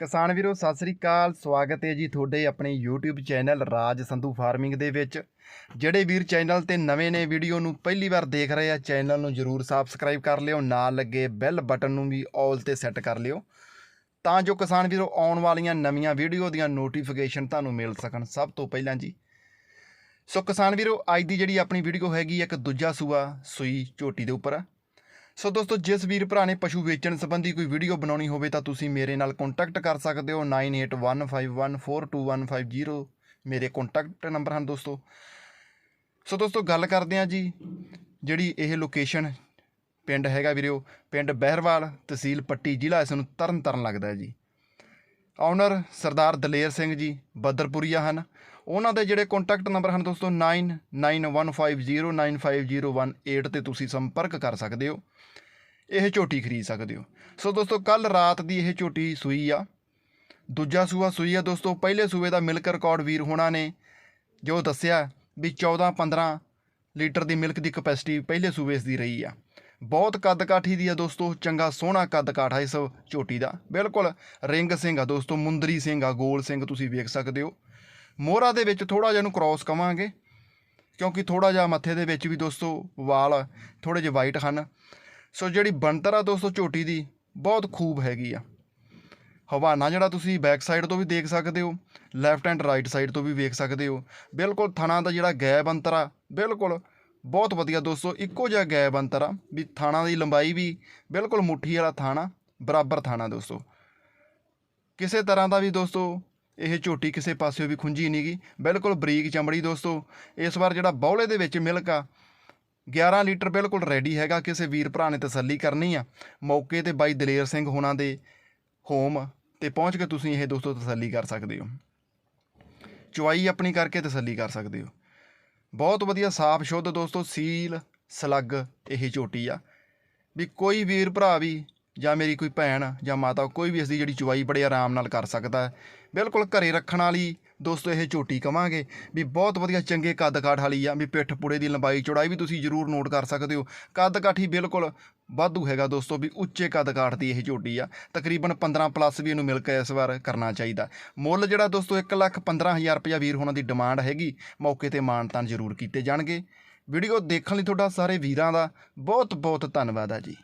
ਕਿਸਾਨ ਵੀਰੋ, ਸਤਿ ਸ੍ਰੀ ਅਕਾਲ। ਸਵਾਗਤ ਹੈ ਜੀ ਤੁਹਾਡੇ ਆਪਣੇ YouTube channel Raj Sandhu farming ਦੇ ਵਿੱਚ। ਜਿਹੜੇ ਵੀਰ ਚੈਨਲ ਤੇ ਨਵੇਂ ਨੇ, ਵੀਡੀਓ ਨੂੰ ਪਹਿਲੀ ਵਾਰ ਦੇਖ ਰਹੇ ਆ, ਚੈਨਲ ਨੂੰ ਜਰੂਰ ਸਬਸਕ੍ਰਾਈਬ ਕਰ ਲਿਓ। ਨਾਲ ਲੱਗੇ ਬੈਲ ਬਟਨ ਨੂੰ ਵੀ ਆਲ ਤੇ ਸੈੱਟ ਕਰ ਲਿਓ। ਤਾਂ ਜੋ ਕਿਸਾਨ ਵੀਰੋ, ਆਉਣ ਵਾਲੀਆਂ ਨਵੀਆਂ ਵੀਡੀਓ ਦੀਆਂ ਨੋਟੀਫਿਕੇਸ਼ਨ ਤੁਹਾਨੂੰ ਮਿਲ ਸਕਣ। ਸਭ ਤੋਂ ਪਹਿਲਾਂ ਜੀ, ਸੋ ਕਿਸਾਨ ਵੀਰੋ, ਅੱਜ ਦੀ ਜਿਹੜੀ ਆਪਣੀ ਵੀਡੀਓ ਹੈਗੀ ਇੱਕ ਦੂਜਾ ਸੂਆ ਸੂਈ ਝੋਟੀ ਦੇ ਉੱਪਰ। ਆ ਸੋ ਦੋਸਤੋ, ਜਿਸ ਵੀਰ ਭਰਾ ਨੇ ਪਸ਼ੂ ਵੇਚਣ ਸੰਬੰਧੀ ਕੋਈ ਵੀਡੀਓ ਬਣਾਉਣੀ ਹੋਵੇ ਤਾਂ ਤੁਸੀਂ ਮੇਰੇ ਨਾਲ ਕੰਟੈਕਟ ਕਰ ਸਕਦੇ ਹੋ। 9815142150 ਮੇਰੇ ਕੰਟੈਕਟ ਨੰਬਰ ਹਨ ਦੋਸਤੋ। ਸੋ ਦੋਸਤੋ, ਗੱਲ ਕਰਦੇ ਹਾਂ ਜੀ, ਜਿਹੜੀ ਇਹ ਲੋਕੇਸ਼ਨ ਪਿੰਡ ਹੈਗਾ ਵੀਰਿਓ ਪਿੰਡ ਬਹਿਰਵਾਲ, ਤਹਿਸੀਲ ਪੱਟੀ ਜ਼ਿਲ੍ਹਾ, ਇਸ ਨੂੰ ਤਰਨ ਤਾਰਨ ਲੱਗਦਾ ਹੈ ਜੀ। ਆਨਰ ਸਰਦਾਰ ਦਲੇਰ ਸਿੰਘ ਜੀ, ਬਦਰਪੁਰੀਆ ਹਨ। ਉਹਨਾਂ ਦੇ ਜਿਹੜੇ ਕੰਟੈਕਟ ਨੰਬਰ ਹਨ ਦੋਸਤੋ 9915095018 ਤੇ ਤੁਸੀਂ ਸੰਪਰਕ ਕਰ ਸਕਦੇ ਹੋ। ਇਹ ਝੋਟੀ ਖਰੀਦ ਸਕਦੇ ਹੋ। ਸੋ ਦੋਸਤੋ ਕੱਲ ਰਾਤ ਦੀ ਇਹ ਝੋਟੀ ਸੂਈ ਆ। ਦੂਜਾ ਸੂਆ ਸੂਈ ਆ ਦੋਸਤੋ, ਪਹਿਲੇ ਸੂਏ ਦਾ ਮਿਲਕ ਰਿਕਾਰਡ ਵੀਰ ਹੋਣਾ ਨੇ ਜੋ ਦੱਸਿਆ ਵੀ 14 15 ਲੀਟਰ ਦੀ ਮਿਲਕ ਦੀ ਕਪੈਸਿਟੀ ਪਹਿਲੇ ਸੂਏ ਇਸ ਦੀ ਰਹੀ ਆ। ਬਹੁਤ ਕੱਦ ਕਾਠੀ ਦੀ ਆ ਦੋਸਤੋ, ਚੰਗਾ ਸੋਹਣਾ ਕੱਦ ਕਾਠਾ ਇਸ ਝੋਟੀ ਦਾ। ਬਿਲਕੁਲ ਰਿੰਗ ਸਿੰਘ ਆ ਦੋਸਤੋ, ਮੁੰਦਰੀ ਸਿੰਘ ਆ, ਗੋਲ ਸਿੰਘ ਤੁਸੀਂ ਵੇਖ ਸਕਦੇ ਹੋ। ਮੋਹਰਾ ਦੇ ਵਿੱਚ ਥੋੜਾ ਜਿਹਾ ਨੂੰ ਕ੍ਰਾਸ ਕਵਾਂਗੇ, ਕਿਉਂਕਿ ਥੋੜਾ ਜਿਹਾ ਮੱਥੇ ਦੇ ਵਿੱਚ ਵੀ ਦੋਸਤੋ ਵਾਲ ਥੋੜੇ ਜਿਹੇ ਵਾਈਟ ਹਨ। ਸੋ ਜਿਹੜੀ ਬਣਤਰ ਆ ਦੋਸਤੋ ਝੋਟੀ ਦੀ, ਬਹੁਤ ਖੂਬ ਹੈਗੀ ਆ। ਹਵਾਨਾ ਜਿਹੜਾ ਤੁਸੀਂ ਬੈਕ ਸਾਈਡ ਤੋਂ ਵੀ ਦੇਖ ਸਕਦੇ ਹੋ ਲੈਫਟ ਐਂਡ ਰਾਈਟ ਸਾਈਡ ਤੋਂ ਵੀ ਵੇਖ ਸਕਦੇ ਹੋ। ਬਿਲਕੁਲ ਥਣਾ ਦਾ ਜਿਹੜਾ ਗੈਬ ਅੰਤਰ ਆ, ਬਿਲਕੁਲ ਬਹੁਤ ਵਧੀਆ ਦੋਸਤੋ, ਇੱਕੋ ਜਿਹਾ ਗੈਬ ਅੰਤਰ ਆ, ਵੀ ਥਾਣਾ ਦੀ ਲੰਬਾਈ ਵੀ ਬਿਲਕੁਲ ਮੁੱਠੀ ਵਾਲਾ ਥਾਣਾ, ਬਰਾਬਰ ਥਾਣਾ ਦੋਸਤੋ। ਕਿਸੇ ਤਰ੍ਹਾਂ ਦਾ ਵੀ ਦੋਸਤੋ ਇਹ ਝੋਟੀ ਕਿਸੇ ਪਾਸਿਓਂ ਵੀ ਖੁੰਝੀ ਨਹੀਂ ਗਈ ਬਿਲਕੁਲ ਬਰੀਕ ਚਮੜੀ ਦੋਸਤੋ। ਇਸ ਵਾਰ ਜਿਹੜਾ ਬੌਲੇ ਦੇ ਵਿੱਚ ਮਿਲਕ ਆ 11 ਲੀਟਰ ਬਿਲਕੁਲ ਰੈਡੀ ਹੈਗਾ, ਕਿਸੇ ਵੀਰ ਭਰਾ ਨੇ ਤਸੱਲੀ ਕਰਨੀ ਆ। ਮੌਕੇ ਤੇ ਬਾਈ ਦਲੇਰ ਸਿੰਘ ਹੋਣਾ ਦੇ ਹੋਮ ਤੇ ਪਹੁੰਚ ਕੇ ਤੁਸੀਂ ਇਹ ਦੋਸਤੋ ਤਸੱਲੀ ਕਰ ਸਕਦੇ ਹੋ। ਚੁਆਈ ਆਪਣੀ ਕਰਕੇ ਤਸੱਲੀ ਕਰ ਸਕਦੇ ਹੋ। ਬਹੁਤ ਵਧੀਆ ਸਾਫ਼ ਸ਼ੁੱਧ ਦੋਸਤੋ, ਸੀਲ, ਸਲੱਗ ਇਹ ਝੋਟੀ ਆ। ਵੀ ਕੋਈ ਵੀਰ ਭਰਾ ਵੀ ਜਾਂ ਮੇਰੀ ਕੋਈ ਭੈਣ, ਜਾਂ ਮਾਤਾ, ਕੋਈ ਵੀ ਇਸ ਦੀ ਜਿਹੜੀ ਚੁਆਈ ਬੜੇ ਆਰਾਮ ਨਾਲ ਕਰ ਸਕਦਾ ਬਿਲਕੁਲ ਘਰੇ ਰੱਖਣ ਵਾਲੀ ਦੋਸਤੋ ਇਹ ਝੋਟੀ ਕਵਾਂਗੇ ਵੀ ਬਹੁਤ ਵਧੀਆ ਚੰਗੇ ਕੱਦ ਕਾਠ ਵਾਲੀ ਆ, ਵੀ ਪਿੱਠ ਪੁੜੇ ਦੀ ਲੰਬਾਈ, ਚੌੜਾਈ ਵੀ ਤੁਸੀਂ ਜ਼ਰੂਰ ਨੋਟ ਕਰ ਸਕਦੇ ਹੋ। ਕੱਦ ਕਾਠੀ ਬਿਲਕੁਲ ਵਾਧੂ ਹੈਗਾ ਦੋਸਤੋ ਵੀ ਉੱਚੇ ਕੱਦ ਕਾਠ ਦੀ ਇਹ ਝੋਟੀ ਆ। ਤਕਰੀਬਨ 15 ਪਲੱਸ ਵੀ ਇਹਨੂੰ ਮਿਲ ਕੇ ਇਸ ਵਾਰ ਕਰਨਾ ਚਾਹੀਦਾ। ਮੁੱਲ ਜਿਹੜਾ ਦੋਸਤੋ 1 ਲੱਖ 15000 ਰੁਪਇਆ ਵੀਰ ਹੋਣਾ ਦੀ ਡਿਮਾਂਡ ਹੈਗੀ, ਮੌਕੇ ਤੇ ਮਾਨਤਾਨ ਜ਼ਰੂਰ ਕੀਤੇ ਜਾਣਗੇ। ਵੀਡੀਓ ਦੇਖਣ ਲਈ ਤੁਹਾਡਾ ਸਾਰੇ ਵੀਰਾਂ ਦਾ ਬਹੁਤ ਬਹੁਤ ਧੰਨਵਾਦ ਆ ਜੀ।